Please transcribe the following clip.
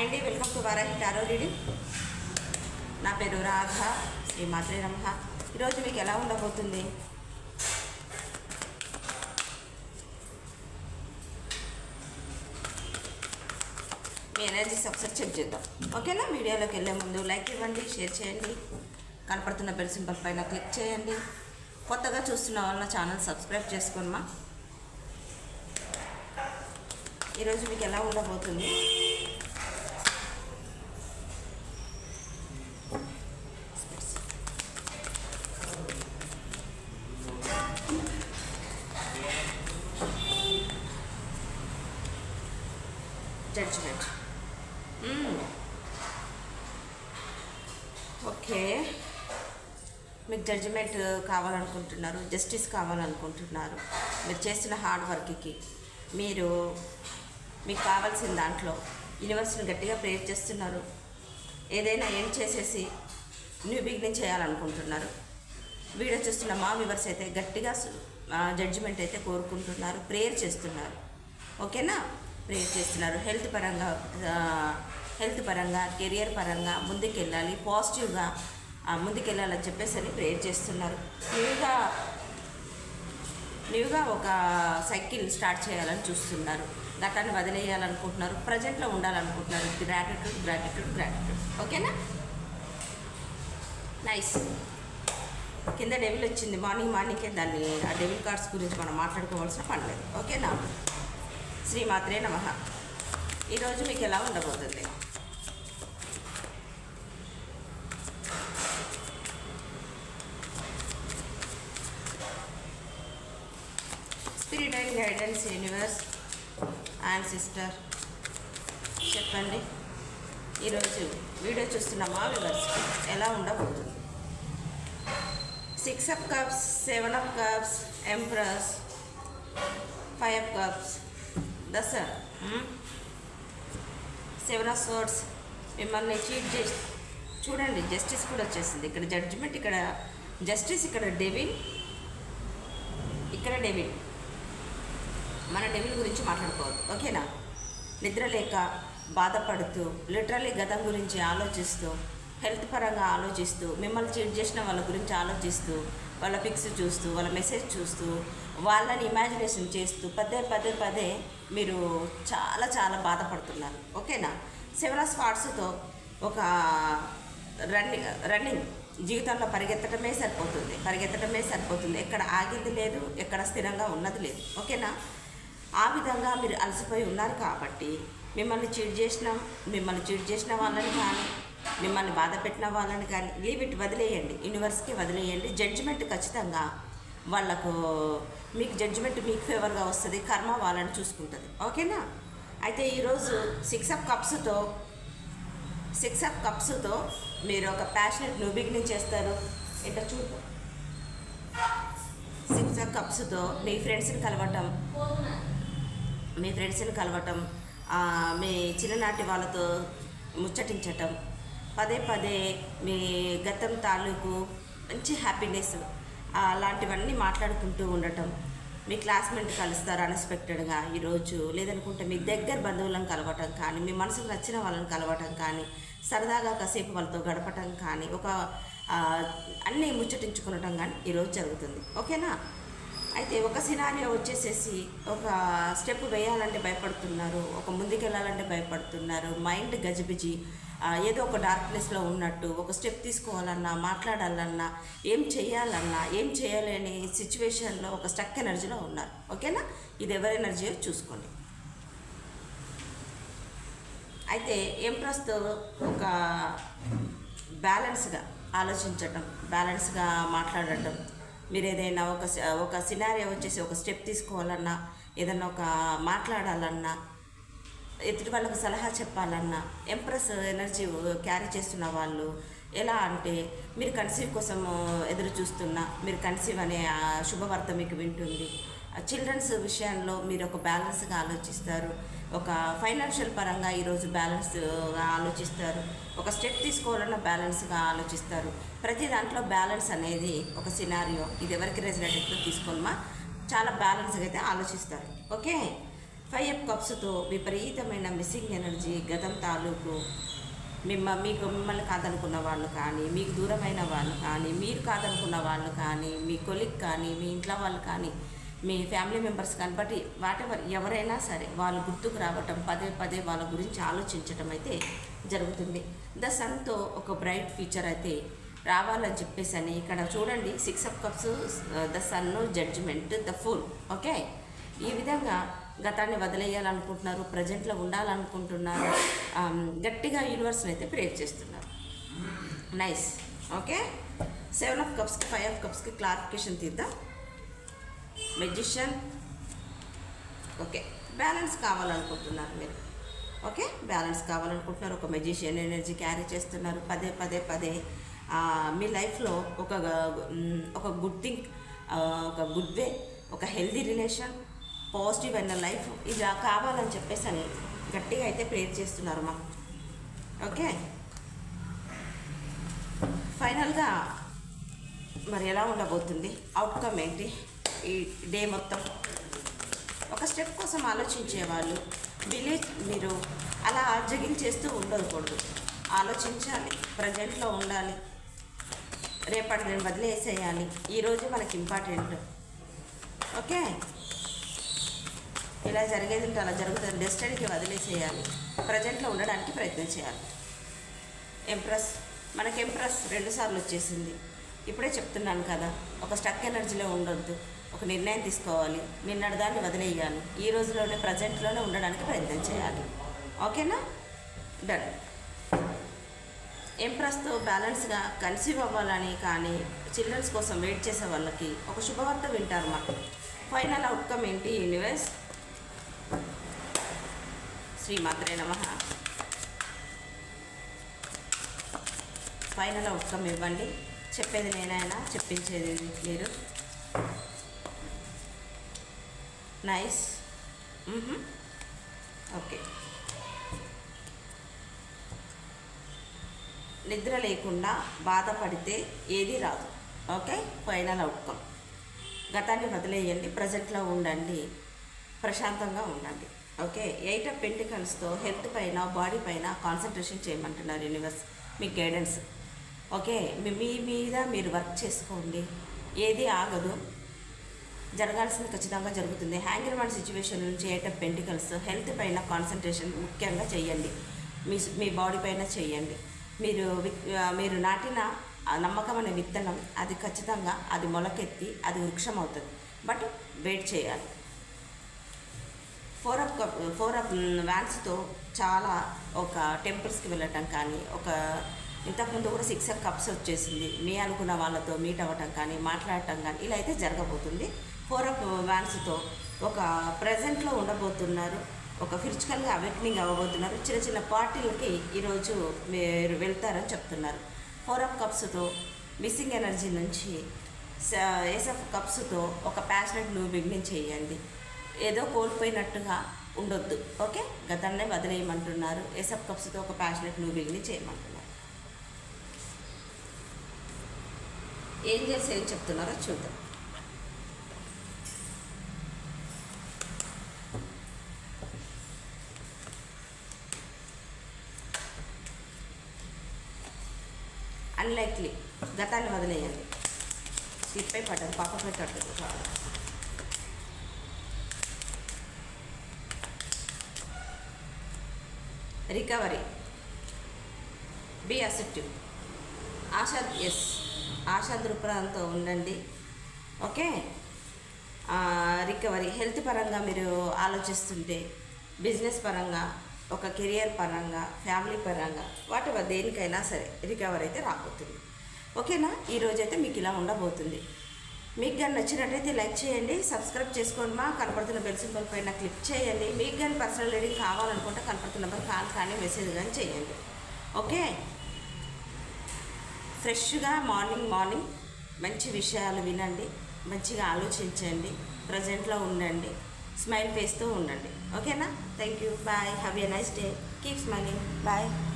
Hi అండి welcome to Varahi tarot reading. నా పేరు రాధ శ్రీ మాత్రే నమ. ఈరోజు మీకు ఎలా ఉండబోతుంది? మీ ఎనర్జీస్ ఒకసారి చెక్ చేద్దాం. ఓకేనా? వీడియోలోకి వెళ్ళే ముందు లైక్ ఇవ్వండి షేర్ చేయండి. కనపడుతున్న బెల్ సింబల్ పైన క్లిక్ చేయండి. కొత్తగా చూస్తున్న వాళ్ళ ఛానల్ సబ్స్క్రైబ్ చేసుకోనమా ఈరోజు మీకు ఎలా ఉండబోతుంది? Judgement okay. మీకు జడ్జిమెంట్ కావాలనుకుంటున్నారు జస్టిస్ కావాలనుకుంటున్నారు. మీరు చేసిన హార్డ్ వర్క్కి మీరు మీకు కావాల్సిన దాంట్లో యూనివర్స్ని గట్టిగా ప్రేర్ చేస్తున్నారు. ఏదైనా ఏం చేసేసి న్యూ బిగినింగ్ చేయాలనుకుంటున్నారు. వీడియో చూస్తున్న మా వివర్స్ అయితే గట్టిగా జడ్జిమెంట్ అయితే కోరుకుంటున్నారు ప్రేయర్ చేస్తున్నారు. ఓకేనా? ప్రేయర్ చేస్తున్నారు. హెల్త్ పరంగా హెల్త్ పరంగా కెరియర్ పరంగా ముందుకెళ్ళాలి పాజిటివ్గా ముందుకెళ్ళాలని చెప్పేసి అని ప్రేయర్ చేస్తున్నారు. న్యూగా న్యూగా ఒక సైకిల్ స్టార్ట్ చేయాలని చూస్తున్నారు. గతాన్ని వదిలేయాలనుకుంటున్నారు. ప్రజెంట్లో ఉండాలనుకుంటున్నారు. Gratitude gratitude gratitude. ఓకేనా? నైస్. కింద డెవిల్ వచ్చింది. మార్నింగ్ మార్నింగే దాన్ని ఆ డెవిల్ కార్డ్స్ గురించి మనం మాట్లాడుకోవాల్సిన పని లేదు. ఓకేనా? శ్రీమాత్రే నమ. ఈరోజు మీకు ఎలా ఉండబోతుంది? Spirit and guidance universe and sister చెప్పండి. ఈరోజు వీడియో చూస్తున్న మా వివర్స్ ఎలా ఉండబోతుంది? Six of cups seven of cups empress five of cups దశ సెవెన్ ఆఫ్ మిమ్మల్ని చీట్ చేసి చూడండి జస్టిస్ కూడా వచ్చేసింది. ఇక్కడ జడ్జిమెంట్ ఇక్కడ జస్టిస్ ఇక్కడ డెవిల్ ఇక్కడ డెవిల్ మన డెవిల్ గురించి మాట్లాడుకోవద్దు. ఓకేనా నిద్ర లేక బాధపడుతూ లిటరలీ గతం గురించి ఆలోచిస్తూ హెల్త్ పరంగా ఆలోచిస్తూ మిమ్మల్ని చీట్ చేసిన వాళ్ళ గురించి ఆలోచిస్తూ వాళ్ళ పిక్స్ చూస్తూ వాళ్ళ మెసేజ్ చూస్తూ వాళ్ళని ఇమాజినేషన్ చేస్తూ పదే పదే పదే మీరు చాలా చాలా బాధపడుతున్నారు. ఓకేనా? సెవెన్ స్పాట్స్తో ఒక రన్నింగ్ రన్నింగ్ జీవితంలో పరిగెత్తడమే సరిపోతుంది. పరిగెత్తడమే సరిపోతుంది. ఎక్కడ ఆగింది లేదు ఎక్కడ స్థిరంగా ఉన్నది లేదు. ఓకేనా? ఆ విధంగా మీరు అలసిపోయి ఉన్నారు కాబట్టి మిమ్మల్ని చీట్ చేసిన మిమ్మల్ని చీట్ చేసిన వాళ్ళని కానీ మిమ్మల్ని బాధ పెట్టిన వాళ్ళని కానీ లీవ్ ఇట్ వదిలేయండి. యూనివర్స్కి వదిలేయండి. జడ్జిమెంట్ ఖచ్చితంగా వాళ్ళకు మీకు జడ్జిమెంట్ మీకు ఫేవర్గా వస్తుంది కర్మ వాళ్ళని చూసుకుంటుంది. ఓకేనా? అయితే ఈరోజు సిక్స్ ఆఫ్ కప్స్తో సిక్స్ ఆఫ్ కప్స్తో మీరు ఒక ప్యాషనెట్ న్యూ బిగినింగ్ చేస్తారు. ఇట్లా చూడు. సిక్స్ ఆఫ్ కప్స్తో మీ ఫ్రెండ్స్ని కలవటం మీ ఫ్రెండ్స్ని కలవటం మీ చిన్ననాటి వాళ్ళతో ముచ్చటించటం పదే పదే మీ గతం తాలూకు మంచి హ్యాపీనెస్ అలాంటివన్నీ మాట్లాడుకుంటూ ఉండటం. మీ క్లాస్మేట్ కలుస్తారు అన్ఎక్స్పెక్టెడ్గా ఈరోజు. లేదనుకుంటే మీ దగ్గర బంధువులను కలవటం కానీ మీ మనసుకు నచ్చిన వాళ్ళని కలవటం కానీ సరదాగా కాసేపు వాళ్ళతో గడపటం కానీ ఒక అన్నీ ముచ్చటించుకునటం కానీ ఈరోజు జరుగుతుంది. ఓకేనా? అయితే ఒక సినారియో వచ్చేసేసి ఒక స్టెప్ వేయాలంటే భయపడుతున్నారు ఒక ముందుకెళ్ళాలంటే భయపడుతున్నారు మైండ్ గజిబిజి ఏదో ఒక డార్క్నెస్లో ఉన్నట్టు ఒక స్టెప్ తీసుకోవాలన్నా మాట్లాడాలన్నా ఏం చేయాలన్నా ఏం చేయలేని సిచ్యువేషన్లో ఒక స్టక్ ఎనర్జీలో ఉన్నారు. ఓకేనా? ఇది ఎవరి ఎనర్జీయో చూసుకోండి. అయితే ఎంప్రస్తో ఒక బ్యాలెన్స్గా ఆలోచించటం బ్యాలెన్స్గా మాట్లాడటం మీరు ఏదైనా ఒక సి- ఒక సినారియో వచ్చేసి ఒక స్టెప్ తీసుకోవాలన్నా ఏదన్నా ఒక మాట్లాడాలన్నా ఎదుటి వాళ్ళకు సలహా చెప్పాలన్నా ఎంప్రెస్ ఎనర్జీ క్యారీ చేస్తున్న వాళ్ళు ఎలా అంటే మీరు కన్సీవ్ కోసం ఎదురు చూస్తున్నా మీరు కన్సీవ్ అనే శుభవార్త మీకు వింటుంది. చిల్డ్రన్స్ విషయంలో మీరు ఒక బ్యాలెన్స్గా ఆలోచిస్తారు. ఒక ఫైనాన్షియల్ పరంగా ఈరోజు బ్యాలెన్స్గా ఆలోచిస్తారు. ఒక స్టెప్ తీసుకోవాలన్న బ్యాలెన్స్గా ఆలోచిస్తారు. ప్రతి దాంట్లో బ్యాలెన్స్ అనేది ఒక సినారియో ఇది ఎవరికి రెసిడెంట్ తీసుకోమా చాలా బ్యాలెన్స్గా అయితే ఆలోచిస్తారు. ఓకే? ఫైవ్ ఎఫ్ కప్స్తో విపరీతమైన మిస్సింగ్ ఎనర్జీ గతం తాలూకు మిమ్మ మీకు మిమ్మల్ని కాదనుకున్న వాళ్ళు కానీ మీకు దూరమైన వాళ్ళు కానీ మీరు కాదనుకున్న వాళ్ళు కానీ మీ కొలిక్ కానీ మీ ఇంట్లో వాళ్ళు కానీ మీ ఫ్యామిలీ మెంబర్స్ కానీ వాటెవర్ ఎవరైనా సరే వాళ్ళు గుర్తుకు రావటం పదే పదే వాళ్ళ గురించి ఆలోచించటం అయితే జరుగుతుంది. ద సన్తో ఒక బ్రైట్ ఫీచర్ అయితే రావాలని చెప్పేసి అని ఇక్కడ చూడండి. Six of cups the sun judgement the fool. Okay? ఈ విధంగా గతాన్ని వదిలేయాలనుకుంటున్నారు ప్రజెంట్లో ఉండాలనుకుంటున్నారు గట్టిగా యూనివర్స్ని అయితే ప్రేర్ చేస్తున్నారు. నైస్. ఓకే? సెవెన్ ఆఫ్ కప్స్కి ఫైవ్ ఆఫ్ కప్స్కి క్లారిఫికేషన్ తీద్దాం. మెజిషియన్ ఓకే బ్యాలెన్స్ కావాలనుకుంటున్నారు మీరు. ఓకే బ్యాలెన్స్ కావాలనుకుంటున్నారు. ఒక మెజిషియన్ ఎనర్జీ క్యారీ చేస్తున్నారు. పదే పదే పదే. మీ లైఫ్లో ఒక ఒక గుడ్ థింగ్ ఒక గుడ్ వే ఒక హెల్దీ రిలేషన్ పాజిటివ్ అయిన లైఫ్ ఇలా కావాలని చెప్పేసి అని గట్టిగా అయితే ప్రేర్ చేస్తున్నారు మా. ఓకే ఫైనల్గా మరి ఎలా ఉండబోతుంది? అవుట్కమ్ ఏంటి? ఈ డే మొత్తం. ఒక స్టెప్ కోసం ఆలోచించే వాళ్ళు విలేజ్ మీరు అలా జగించేస్తూ ఉండకూడదు. ఆలోచించాలి ప్రజెంట్లో ఉండాలి. రేపటి నేను వదిలేసేయాలి. ఈరోజు మనకి ఇంపార్టెంట్. ఓకే? ఇలా జరిగేది ఉంటే అలా జరుగుతుంది. డెస్టడీకి వదిలేసేయాలి. ప్రజెంట్లో ఉండడానికి ప్రయత్నం చేయాలి. ఎంప్రెస్ మనకి ఎంప్రెస్ రెండుసార్లు వచ్చేసింది. ఇప్పుడే చెప్తున్నాను కదా ఒక స్టక్ ఎనర్జీలో ఉండొద్దు. ఒక నిర్ణయం తీసుకోవాలి. నిన్నటి దాన్ని వదిలేయాలి. ఈ రోజులోనే ప్రజెంట్లోనే ఉండడానికి ప్రయత్నం చేయాలి. ఓకేనా? డన్ ఎంప్రెస్తో బ్యాలెన్స్గా కన్సీవ్ అవ్వాలని కానీ చిల్డ్రన్స్ కోసం వెయిట్ చేసే వాళ్ళకి ఒక శుభవార్త వింటారు మాకు ఫైనల్ అవుట్కమ్ ఏంటి యూనివర్స్? శ్రీమాత్రే నమ. ఫైనల్ అవుట్కమ్ ఇవ్వండి. చెప్పేది నేనైనా చెప్పించేది మీరు. Nice okay mm-hmm. నిద్ర లేకుండా బాధపడితే ఏది రాదు. ఓకే ఫైనల్ అవుట్కమ్ గతాన్ని వదిలేయండి ప్రజెంట్లో ఉండండి ప్రశాంతంగా ఉండండి. ఓకే ఎయిట్ ఆఫ్ పెంటికల్స్తో హెల్త్ పైన బాడీ పైన కాన్సన్ట్రేషన్ చేయమంటున్నారు యూనివర్స్ మీ గైడెన్స్ ఓకే మీ మీ మీద మీరు వర్క్ చేసుకోండి. ఏది ఆగదు. జరగాల్సింది ఖచ్చితంగా జరుగుతుంది. హ్యాంగర్ మ్యాన్ సిచ్యువేషన్ నుంచి ఏటప్ పెంటికల్స్ హెల్త్ పైన కాన్సన్ట్రేషన్ ముఖ్యంగా చేయండి. మీ మీ బాడీ పైన చేయండి. మీరు మీరు నాటిన నమ్మకం అనే విత్తనం అది ఖచ్చితంగా అది మొలకెత్తి అది వృక్షం అవుతుంది బట్ వెయిట్ చేయాలి. Four of cup four of వ్యాన్స్తో చాలా ఒక టెంపుల్స్కి వెళ్ళటం కానీ ఒక ఇంతకుముందు కూడా సిక్స్ కప్స్ వచ్చేసింది. మీ అనుకున్న వాళ్ళతో మీట్ అవ్వటం కానీ మాట్లాడటం కానీ ఇలా అయితే జరగబోతుంది. ఫోర్ ఆఫ్ వ్యాన్స్తో ఒక ప్రజెంట్లో ఉండబోతున్నారు. ఒక ఫిజికల్గా అవేక్నింగ్ అవ్వబోతున్నారు. చిన్న చిన్న పార్టీలకి ఈరోజు మీరు వెళ్తారని చెప్తున్నారు. ఫోర్ ఆఫ్ కప్స్తో మిస్సింగ్ ఎనర్జీ నుంచి ఎస్ కప్స్తో ఒక ప్యాషనెట్ నువ్వు బిగినింగ్ చేయండి. ఏదో కోల్పోయినట్టుగా ఉండొద్దు. ఓకే? గతాన్నే వదిలేయమంటున్నారు. ఏసఫ్ కప్స్తో ఒక ప్యాషనెట్ నువ్వు బిగిని చేయమంటున్నారు. ఏం చేసి ఏం చెప్తున్నారో చూద్దాం అన్లైక్లీ గతాన్ని వదిలేయండి స్లిప్ అయి పడ్డది పాపపై కట్టదు చాలా రికవరీ. బి అసెప్టివ్ ఆశా ఎస్ ఆశా దృక్పథంతో ఉండండి. ఓకే? రికవరీ. హెల్త్ పరంగా మీరు ఆలోచిస్తుంటే బిజినెస్ పరంగా ఒక కెరియర్ పరంగా ఫ్యామిలీ పరంగా వాటి దేనికైనా సరే రికవర్ అయితే రాబోతుంది. ఓకేనా? ఈరోజైతే మీకు ఇలా ఉండబోతుంది. మీకు కానీ నచ్చినట్టయితే లైక్ చేయండి సబ్స్క్రైబ్ చేసుకోండి మా కనపడుతున్న బెల్ సింబల్ పైన క్లిక్ చేయండి. మీకు కానీ పర్సనల్ రీడింగ్ కావాలనుకుంటే కనపడుతున్న నెంబర్ కాల్ కానీ మెసేజ్ కానీ చేయండి. ఓకే? ఫ్రెష్గా మార్నింగ్ మార్నింగ్ మంచి విషయాలు వినండి మంచిగా ఆలోచించండి ప్రజెంట్లో ఉండండి స్మైల్ ఫేస్తో ఉండండి. ఓకేనా? Thank you. Bye. Have a nice day. Keep smiling. Bye.